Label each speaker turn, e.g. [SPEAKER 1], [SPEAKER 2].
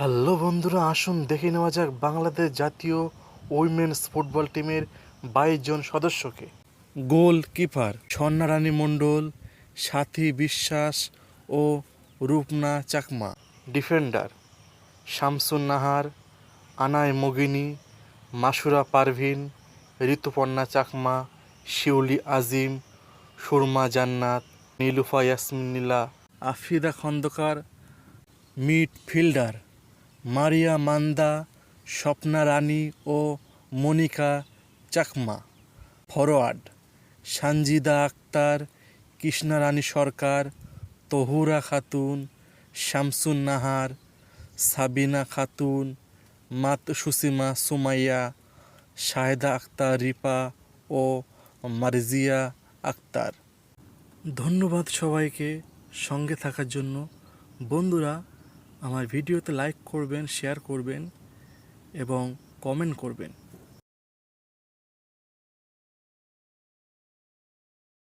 [SPEAKER 1] Hello বন্ধুরা, আসুন দেখে নেওয়া যাক বাংলাদেশ জাতীয় উইমেন্স ফুটবল টিমের বাইশ জন সদস্যকে। গোল কিপার স্বর্ণা রানী মণ্ডল, সাথী বিশ্বাস ও রূপনা চাকমা। ডিফেন্ডার শামসুন নাহার আনায় মগিনী, মাসুরা পারভিন, ঋতুপর্ণা চাকমা, শিউলি আজিম, সুরমা জান্নাত, নীলুফা ইয়াসমিন নীলা, আফিদা খন্দকার, মিডফিল্ডার মারিয়া, মান্দা, স্বপ্না রানী ও মনিকা চাকমা। ফরওয়ার্ড সানজিদা আক্তার, কৃষ্ণা রানী সরকার, তহুরা খাতুন, শামসুন নাহার, সাবিনা খাতুন, মাত সুসিমা সুমাইয়া, শাহেদা আক্তার রিপা ও মারজিয়া আক্তার। ধন্যবাদ সবাইকে সঙ্গে থাকার জন্য। বন্ধুরা আমার ভিডিওতে লাইক করবেন শেয়ার করবেন এবং কমেন্ট করবেন।